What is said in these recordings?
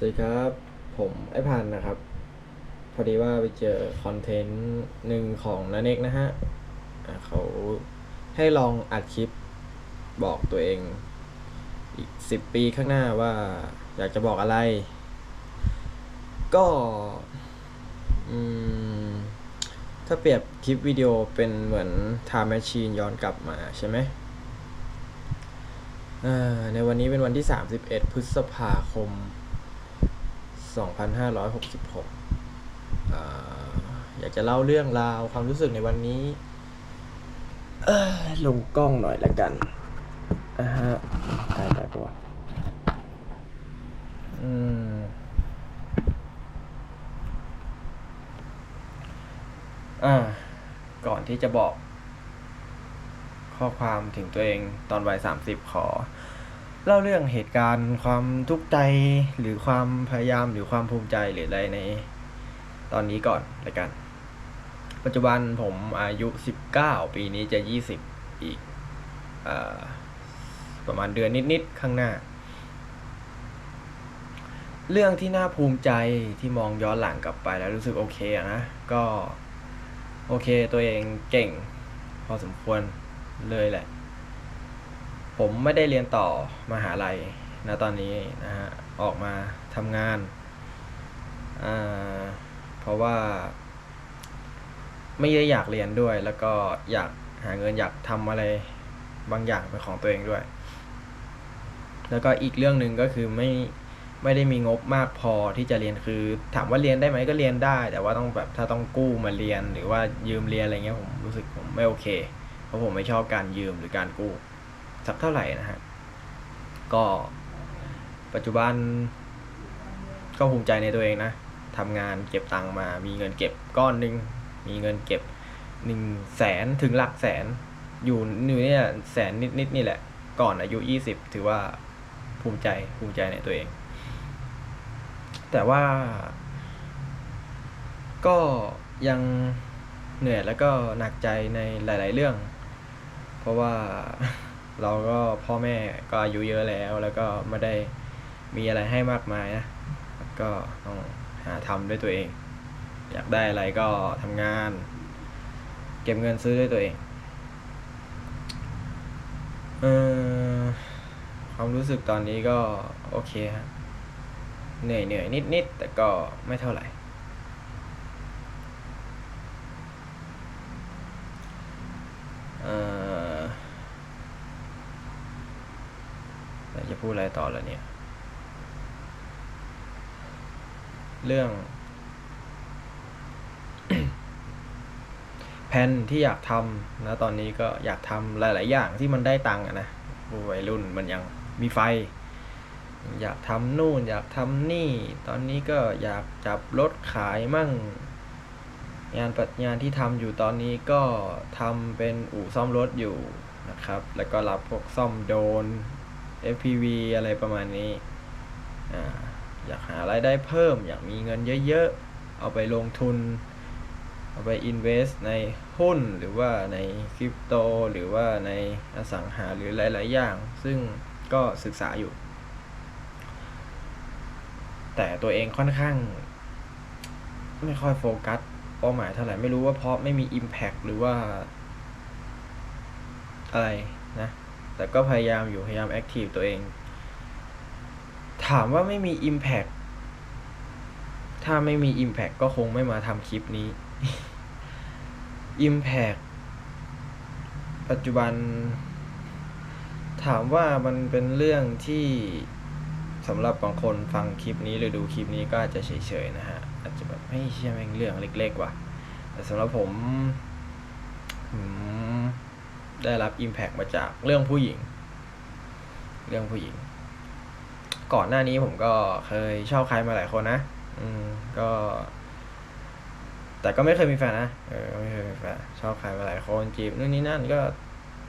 สวัสดีครับ ผมไอพันนะครับ พอดีว่าไปเจอคอนเทนต์หนึ่งของนันเอกนะฮะเขาให้ลองอัดคลิปบอกตัวเอง อีกสิบปีข้างหน้าว่าอยากจะบอกอะไร ก็ถ้าเปรียบคลิปวิดีโอเป็นเหมือน time machine ย้อนกลับมาใช่ไหมในวันนี้เป็นวันที่ 31 พฤษภาคม 2566อ่าอยากจะเล่าเรื่องราวความรู้สึกในวันนี้เอ้ยลงกล้องหน่อยละกันอ่าฮะได้ได้ปะวะอืมอ่า ก่อนที่จะบอก ข้อความถึงตัวเองตอนวัยสามสิบขอ เล่าเรื่องเหตุการณ์ความทุกข์ใจหรือความพยายามหรือความภูมิใจหรืออะไรในตอนนี้ก่อนละกัน ปัจจุบันผมอายุสิบเก้าปีนี้จะยี่สิบอีกอประมาณเดือนนิดๆข้างหน้า เรื่องที่น่าภูมิใจที่มองย้อนหลังกลับไปแล้วรู้สึกโอเคนะ ก็โอเคตัวเองเก่ง พอสมควรเลยแหละ ผมไม่ได้เรียนต่อมหาลัยนะตอนนี้นะฮะออกมาทำงานอ่าเพราะว่า ไม่ได้อยากเรียนด้วย แล้วก็อยากหาเงินอยากทำอะไรบางอย่างเป็นของตัวเองด้วย แล้วก็อีกเรื่องหนึ่งก็คือไม่ไม่ได้มีงบมากพอที่จะเรียนคือ ถามว่าเรียนได้ไหมก็เรียนได้ แต่ว่าต้องแบบถ้าต้องกู้มาเรียนหรือว่ายืมเรียนอะไรเงี้ยผมรู้สึกผมไม่โอเค เพราะผมไม่ชอบการยืมหรือการกู้ สักเท่าไหร่นะฮะ ก็ปัจจุบันก็ภูมิใจในตัวเองนะทำงานเก็บตังค์มา มีเงินเก็บก้อนหนึ่งมีเงินเก็บหนึ่งแสนถึงหลักแสน อยู่อยู่เนี่ยแสนนิดนิดนี่แหละ ก่อนอายุยี่สิบถือว่าภูมิใจภูมิใจในตัวเอง แต่ว่า ก็ยังเหนื่อยแล้วก็หนักใจในหลาย ๆ เรื่อง เพราะว่า เราก็พ่อแม่ก็อายุเยอะแล้ว แล้วก็ไม่ได้มีอะไรให้มากมายนะก็ต้องหาทำด้วยตัวเอง อยากได้อะไรก็ทำงาน เก็บเงินซื้อด้วยตัวเองเออความรู้สึกตอนนี้ก็โอเคฮะเหนื่อยเหนื่อยนิดนิดๆแต่ก็ไม่เท่าไหร่ เอ่อแต่จะ พูดอะไรต่อแล้วเนี่ย เรื่อง แผนที่อยากทำนะตอนนี้ก็อยากทำหลาย ๆ อย่างที่มันได้ตังค์อะนะวัยรุ่นมันยังมีไฟ อยากทำนู่น อยากทำนี่ ตอนนี้ก็อยากจับรถขายมั่ง งานปัจงานที่ทำอยู่ตอนนี้ก็ทำเป็นอู่ซ่อมรถอยู่นะครับ แล้วก็รับพวกซ่อมโดน FPV อะไรประมาณนี้อาอยากหารายได้เพิ่ม อยากมีเงินเยอะๆ เอาไปลงทุน เอาไป invest ในหุ้นหรือว่าในคริปโต หรือว่าในอสังหาหรือหลาย ๆ อย่าง ซึ่งก็ศึกษาอยู่ แต่ตัวเองค่อนข้าง ไม่ค่อยโฟกัสเป้าหมายเท่าไหร่ ไม่รู้ว่าเพราะไม่มี Impact หรือว่าอะไรนะ แต่ก็พยายามอยู่พยายาม Active ตัวเอง ถามว่าไม่มี Impact ถ้าไม่มี Impact ก็คงไม่มาทำคลิปนี้ Impact ปัจจุบัน ถามว่ามันเป็นเรื่องที่สำหรับบางคนฟังคลิปนี้หรือดูคลิปนี้ก็อาจจะเฉยๆนะฮะ อาจจะแบบไม่เชื่อแม่งเรื่องเล็กๆว่ะแต่สำหรับผมผม ได้รับ Impact มาจากเรื่องผู้หญิง เรื่องผู้หญิง ก่อนหน้านี้ผมก็เคยชอบใครมาหลายคนนะ อืม ก็ แต่ก็ไม่เคยมีแฟนนะ เออ ไม่เคยมีแฟน ชอบใครมาหลายคนจีบนู่นนี่นั่นก็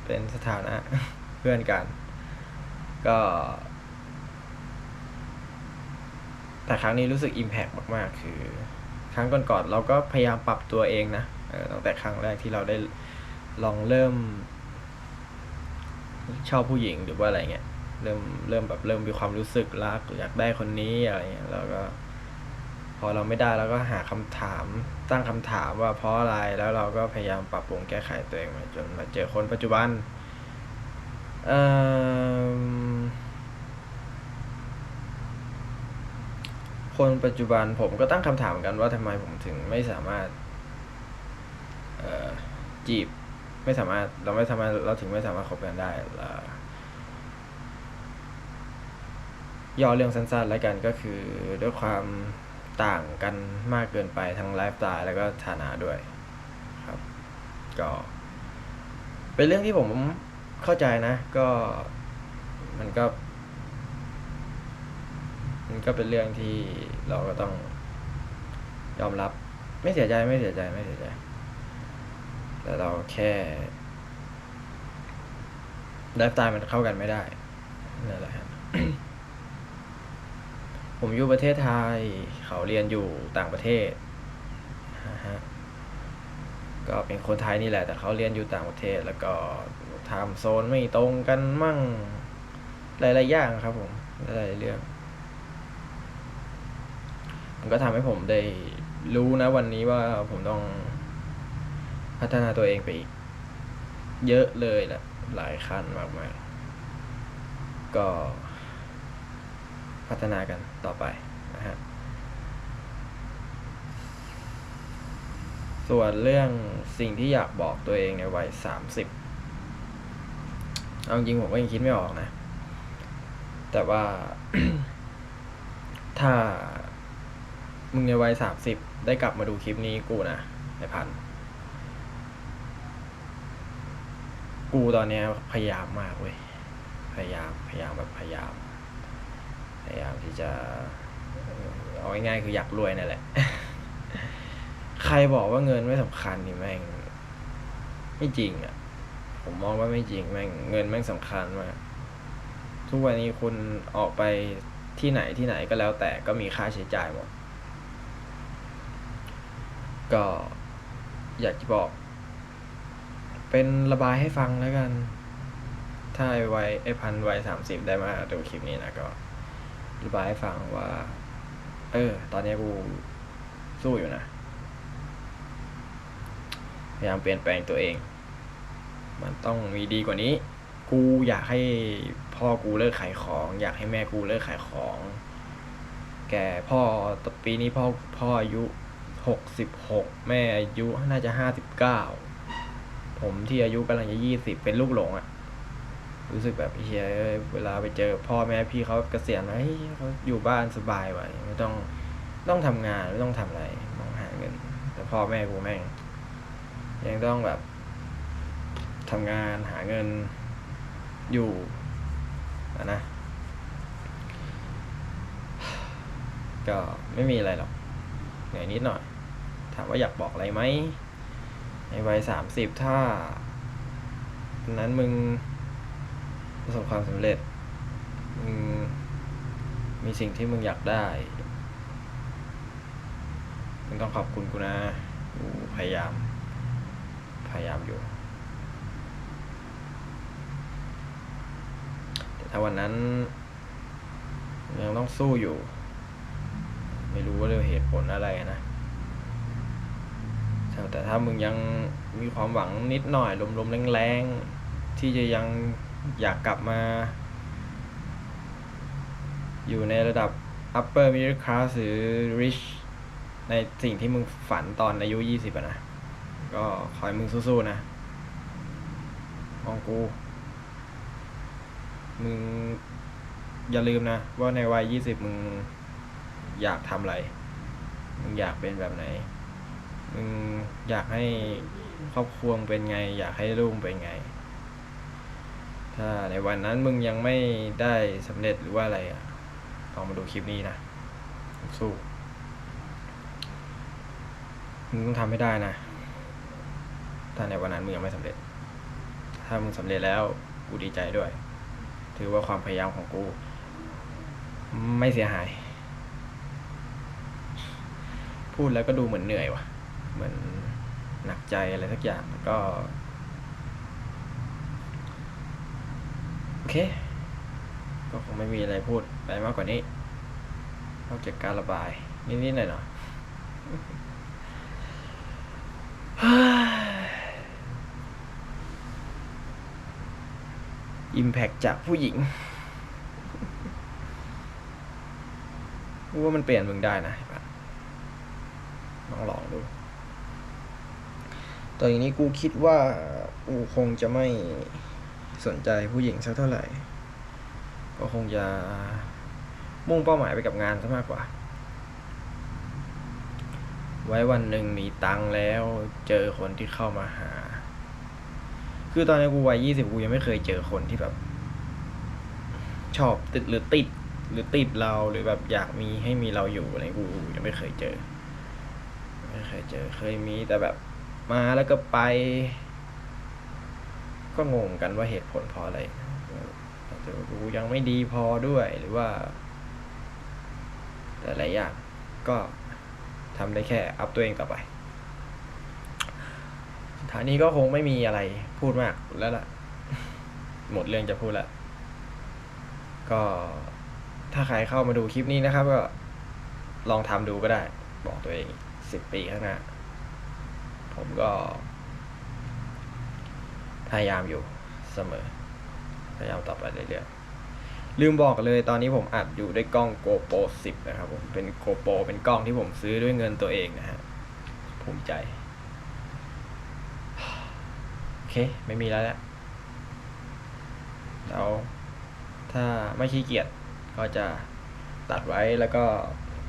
เป็นสถานะ เพื่อนกัน ก็ แต่ครั้งนี้รู้สึก Impact มาก ๆ คือ ครั้งก่อนๆเราก็พยายามปรับตัวเองนะออตั้งแต่ครั้งแรกที่เราได้ลองเริ่ม ชอบผู้หญิงหรือว่าอะไรเงี้ยเริ่มเริ่มแบบเริ่มมีความรู้สึกรักอยากได้คนนี้อะไรเงี้ยแล้วก็ พอเราไม่ได้เราก็หาคำถามตั้งคำถามว่าเพราะอะไรแล้วเราก็พยายามปรับปรุงแก้ไขตัวเองมาจนมาเจอคนปัจจุบันเอ่อคนปัจจุบันผมก็ตั้งคำถามกันว่าทำไมผมถึงไม่สามารถจีบ ไม่สามารถเราไม่สามารถเราถึงไม่สามารถคบกันได้ย่อเรื่องสั้นๆ แล้วกันก็คือด้วยความต่างกันมากเกินไปทั้งไลฟ์สไตล์แล้วก็ฐานะด้วยครับ ก็เป็นเรื่องที่ผมเข้าใจนะ ก็มันก็ มันก็เป็นเรื่องที่เราก็ต้องยอมรับ ไม่เสียใจไม่เสียใจไม่เสียใจ แต่เราแค่ไลฟ์สไตล์มันเข้ากันไม่ได้นั่นแหละครับผมอยู่ประเทศไทย เขาเรียนอยู่ต่างประเทศฮะก็เป็นคนไทยนี่แหละ แต่เขาเรียนอยู่ต่างประเทศ แล้วก็ทม์โซนไม่ตรงกันมั่งหลายๆอย่างครับ ผมหลายๆเรื่อง มันก็ทำให้ผมได้รู้นะวันนี้ว่าผมต้อง พัฒนาตัวเองไปอีก เยอะเลยแหละ หลายขั้นมากๆก็พัฒนากันต่อไปนะฮะ ส่วนเรื่องสิ่งที่อยากบอกตัวเองในวัยสามสิบเอาจริงผมก็ยังคิดไม่ออกนะ แต่ว่าถ้ามึงในวัยสามสิบได้กลับมาดูคลิปนี้กูนะในพัน กูตอนเนี้ยพยายามมากเว้ย พยายาม พยายามแบบพยายาม พยายามที่จะ เอาง่ายๆคืออยากรวยนั่นแหละ ใครบอกว่าเงินไม่สำคัญนี่แม่ง ไม่จริงอะ ผมมองว่าไม่จริงแม่ง เงินแม่งสำคัญมาก ทุกวันนี้คุณออกไปที่ไหนที่ไหนก็แล้วแต่ก็มีค่าใช้จ่ายหมด ก็อยากจะบอก เป็นระบายให้ฟังแล้วกัน ถ้าไอ้วัยไอพันวัยสามสิบได้มาดูคลิปนี้นะก็ ระบายให้ฟังว่า เออ ตอนนี้กูสู้อยู่นะพยายามเปลี่ยนแปลงตัวเอง มันต้องมีดีกว่านี้ กูอยากให้พ่อกูเลิกขายของ อยากให้แม่กูเลิกขายของ แกพ่อปีนี้พ่อพ่ออายุหกสิบหกแม่อายุน่าจะห้าสิบเก้า ผมที่อายุกำลังจะยี่สิบเป็นลูกหลงอะรู้สึกแบบเฮียเวลาไปเจอพ่อแม่พี่เขาเกษียณแล้วเฮ้ยเขาอยู่บ้านสบายว่ะไม่ต้องต้องทำงานไม่ต้องทำอะไรต้องหาเงิน แต่พ่อแม่กูแม่ง ยังต้องแบบทำงานหาเงินอยู่อะนะก็ไม่มีอะไรหรอกเหนื่อยนิดหน่อย ถามว่าอยากบอกอะไรไหม ในวัยสามสิบถ้านั้นมึงประสบความสำเร็จมึงมีสิ่งที่มึงอยากได้ มึงต้องขอบคุณกูนะกูพยายาม พยายามอยู่ แต่ถ้าวันนั้นยังต้องสู้อยู่ ไม่รู้ว่าเรื่องเหตุผลอะไรนะ แต่ถ้ามึงยังมีความหวังนิดหน่อยลมๆแรงๆ ที่จะยังอยากกลับมา อยู่ในระดับ upper middle class หรือ rich ในสิ่งที่มึงฝันตอนอายุยี่สิบอะนะ ก็ขอให้มึงสู้ๆนะมองกู มึงอย่าลืมนะ ว่าในวัยยี่สิบมึงอยากทำอะไร มึงอยากเป็นแบบไหน มึงอยากให้ครอบครัวงเป็นไง อยากให้ลูกเป็นไง ถ้าในวันนั้นมึงยังไม่ได้สำเร็จหรือว่าอะไรอะลองมาดูคลิปนี้นะสู้มึงต้องทำให้ได้นะ ถ้าในวันนั้นมึงยังไม่สำเร็จ ถ้ามึงสำเร็จแล้วกูดีใจด้วย ถือว่าความพยายามของกู ไม่เสียหาย พูดแล้วก็ดูเหมือนเหนื่อยว่ะ เหมือนหนักใจอะไรสักอย่างก็ โอเค ก็คงไม่มีอะไรพูดไปมากกว่านี้นอกจากการระบาย นิดๆหน่อยๆอิมแพกจากผู้หญิงว่ามันเปลี่ยนมึงได้นะเห็นปะลองลองดู ตอนนี้กูคิดว่ากูคงจะไม่สนใจผู้หญิงสักเท่าไหร่ ก็คงจะมุ่งเป้าหมายไปกับงานซะมากกว่า ไว้วันหนึ่งมีตังแล้วเจอคนที่เข้ามาหา คือตอนนี้กูวัยยี่สิบกูยังไม่เคยเจอคนที่แบบ ชอบติดหรือติด หรือติดเราหรือแบบอยากมีให้มีเราอยู่อะไรกูยังไม่เคยเจอ ไม่เคยเจอเคยมีแต่แบบ มาแล้วก็ไป ก็งงกันว่าเหตุผลเพราะอะไรจะกูยังไม่ดีพอด้วยหรือว่า แต่หลายอย่างก็ทำได้แค่อัพตัวเองต่อไปฐานนี้ก็คงไม่มีอะไรพูดมากแล้วล่ะ หมดเรื่องจะพูดละก็ถ้าใครเข้ามาดูคลิปนี้นะครับ ก็ลองทำดูก็ได้ บอกตัวเองสิบปีข้างหน้า ผมก็ พยายามอยู่เสมอ พยายามต่อไปเรื่อยๆลืมบอกเลยตอนนี้ผมอัดอยู่ด้วยกล้อง GoPro 10 นะครับผมเป็น GoPro เป็นกล้องที่ผมซื้อด้วยเงินตัวเองนะฮะภูมิใจ โอเค ไม่มีแล้วแหละแล้วถ้าไม่ขี้เกียจก็จะตัดไว้แล้วก็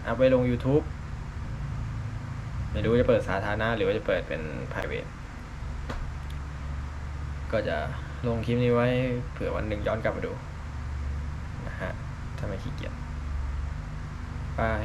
อัพไว้ลง YouTube ไม่รู้จะเปิดสาธารณะหรือว่าจะเปิดเป็น private ก็จะลงคลิปนี้ไว้เผื่อวันหนึ่งย้อนกลับมาดูนะฮะถ้าไม่ขี้เกียจบาย